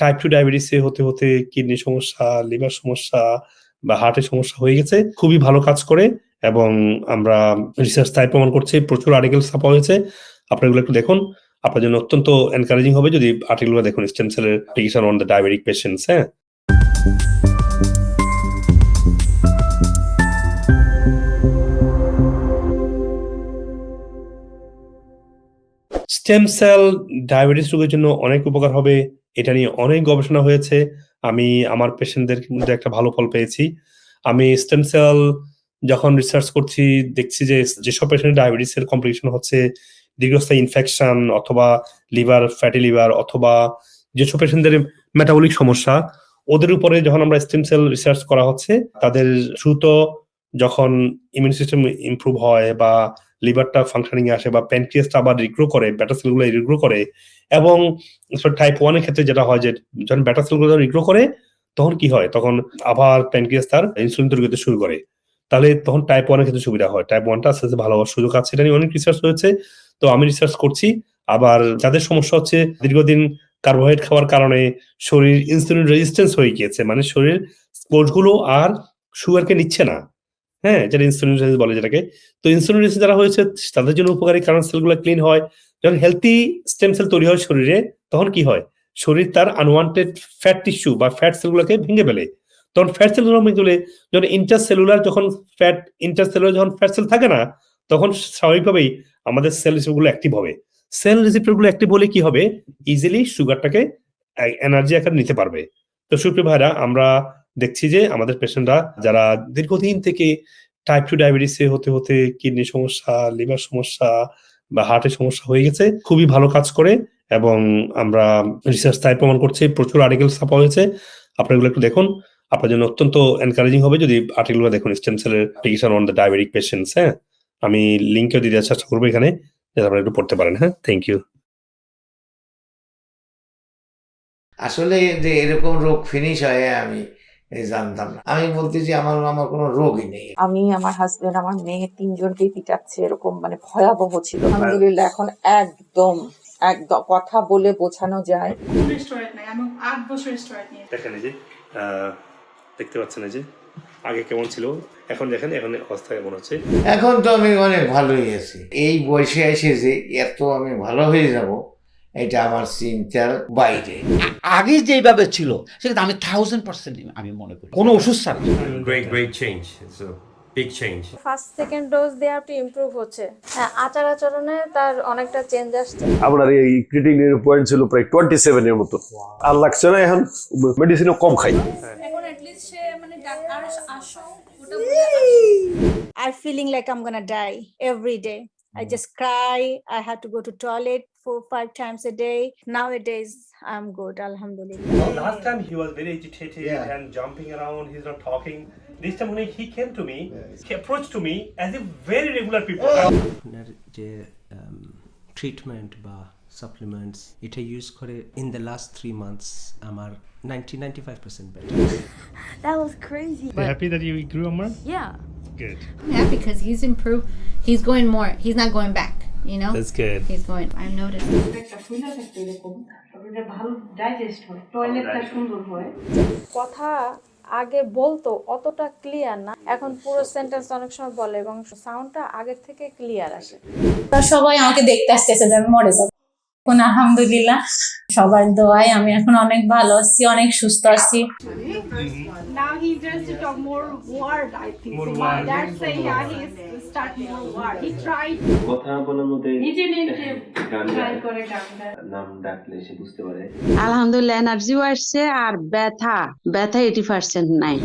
Type 2 ডায়াবেটিসে হতে, হতে kidney সমস্যা, লিভার সমস্যা বা হার্টের সমস্যা হয়ে গেছে। খুবই ভালো কাজ করে এবং আমরা রিসার্চ তাই প্রমাণ করছি প্রচুর আর্টিকেল ছাপা হয়েছে। আপনারা একটু দেখুন। আপনার জন্য অত্যন্ত এনকারেজিং হবে যদি আর্টিকেলগুলো দেখুন স্টেম সেলের application on the diabetic patients, হ্যাঁ? স্টেম সেল ডায়াবেটিস রোগের জন্য অনেক উপকার হবে। এটা নিয়ে অনেক গবেষণা হয়েছে। আমি আমার পেশেন্টদের মধ্যে একটা ভালো ফল পেয়েছি। আমি স্টেম সেল যখন রিসার্চ করছি দেখছি যে যেসব পেশেন্টের ডায়াবেটিসের কমপ্লিকেশন হচ্ছে দীর্ঘস্থায়ী ইনফেকশন অথবা লিভার, ফ্যাটি লিভার অথবা যেসব পেশেন্টদের মেটাবলিক সমস্যা ওদের উপরে যখন আমরা স্টেম সেল রিসার্চ করা হচ্ছে তাদের দ্রুত যখন ইমিউন সিস্টেম ইমপ্রুভ হয় বা লিভারটা ফাংশনিং এ আসে বা প্যানক্রিয়াসটা আবার রিগ্রো করে, বেটা সেলগুলো রিগ্রো করে এবং টাইপ 1 এর ক্ষেত্রে যেটা হয় যে যখন বেটা সেলগুলো রিগ্রো করে তখন কি হয়? তখন আবার প্যানক্রিয়াস তার ইনসুলিন তৈরি করতে শুরু করে। তাহলে তখন টাইপ 1 এর ক্ষেত্রে সুবিধা হয়। টাইপ ওয়ানটা আস্তে, আস্তে ভালো হওয়ার সুযোগ আছে। এটা নিয়ে অনেক রিসার্চ হয়েছে। তো আমি রিসার্চ করছি। আবার যাদের সমস্যা হচ্ছে দীর্ঘদিন কার্বোহাইড্রেট খাওয়ার কারণে শরীর ইনসুলিন রেজিস্ট্যান্স হয়ে গিয়েছে। মানে শরীর কোষগুলো আর সুগারকে নিচ্ছে না। হ্যাঁ? যেটা ইনসুলিন বলে যেটাকে। তো ইনসুলিন যারা হয়েছে, তাদের জন্য উপকারী কারণ সেলগুলো ক্লিন হয়। যখন হেলথি স্টেম সেল তৈরি হয় শরীরে, তখন কি হয়? শরীর তার আনওয়ান্টেড ফ্যাট টিস্যু বা ফ্যাট সেলগুলোকে ভেঙে ফেলে। তখন ফ্যাট সেলগুলো ভেঙে ফেলে যখন ইন্টারসেলুলার যখন ফ্যাট ইন্টারসেলুলার যখন ফ্যাট সেল থাকে না, তখন স্বাভাবিকভাবেই আমাদের সেল রিসেপ্টরগুলো অ্যাক্টিভ হবে। সেল রিসেপ্টরগুলো অ্যাক্টিভ হলে কি হবে? ইজিলি সুগারটাকে এনার্জি আকারে নিতে পারবে। তো সুপ্রিয় ভাইরা, আমরা দেখছি যে আমাদের পেশেন্টরা যারা দীর্ঘদিন থেকে টাইপ 2 ডায়াবেটিসে হতে, হতে কিডনি সমস্যা, লিভার সমস্যা বা হার্টের সমস্যা হয়ে গেছে। খুবই ভালো কাজ করে এবং আমরা রিসার্চ তাই প্রমাণ করছি প্রচুর আর্টিকেল ছাপা হয়েছে। আপনারা এগুলো একটু দেখুন। আপনার জন্য অত্যন্ত এনকারেজিং হবে যদি আর্টিকেলগুলো দেখুন স্টেম সেলের application on the diabetic patients, হ্যাঁ? আমি লিংকও দিয়ে দেওয়ার চেষ্টা করব এখানে যাতে আপনারা একটু পড়তে পারেন, হ্যাঁ? Thank you. আসলে যে এরকম রোগ ফিনিশ হয় আমি এ জানতাম না। আমি বলতেছি আমার আমার কোনো রোগই নেই। আমি, আমার হাসব্যান্ড, আমার মেয়ে ৩ জনকেই পিটাচ্ছে এরকম মানে ভয়াবহ ছিল। আলহামদুলিল্লাহ এখন একদম, একদম কথা বলে বোঝানো যায়। কোনো নাই আমি আট বছর স্টোরেট নিয়ে দেখেন এই যে দেখতে পাচ্ছেন এই যে আগে কেমন ছিল এখন দেখেন এখন অবস্থা কেমন হচ্ছে। এখন তো আমি অনেক ভালোই আছি। এই বয়সে এসে যে এত আমি ভালো হয়ে যাব এটা আমার চিন্তার বাইরে। আগে যেভাবে ছিল সেটা আমি থাউজেন্ড পার্সেন্ট আমি মনে করি কোনো ওষুধ ছাড়া change. It's a big change. First second dose দেওয়ার একটু ইমপ্রুভ হচ্ছে হ্যাঁ আচার আচরণে তার অনেকটা চেঞ্জ আসছে আপনার এই ক্রিটিনের পয়েন্ট ছিল প্রায় টোয়েন্টি সেভেনের মতো আর লাগছে না এখন মেডিসিনও কম খাই এখন অ্যাটলিস্ট সে মানে আরও আসো ওটা I'm feeling like I'm gonna die every day. I just cry. I had to go to toilet four, five times a day. Nowadays, I'm good, alhamdulillah. Well, last time he was very agitated Yeah. and jumping around. He's not talking. This time when he came to me, he approached to me as if very regular people. আপনার যে treatment বা supplements এটা use করে in the last three months আমার ninety ninety five percent better That was crazy. happy that you grew a more? Yeah. Good. Yeah, because he's improved. He's going more. He's not going back. You know. That's good. He's going. I've noticed. কথা আগে বলতো অতটা clear না এখন পুরো sentence অনেক সময় বলে এবং সাউন্ডটা আগের থেকে ক্লিয়ার আসে তা সবাই আমাকে দেখতে আসতেছে যে আমি মরে যাব এখন আলহামদুলিল্লাহ। সবার দোয়াই আমি এখন অনেক ভালো আছি অনেক সুস্থ আছি। আলহামদুলিল্লাহ এনার্জিও আসছে আর ব্যথা। ব্যথা এইটি পার্সেন্ট নাই।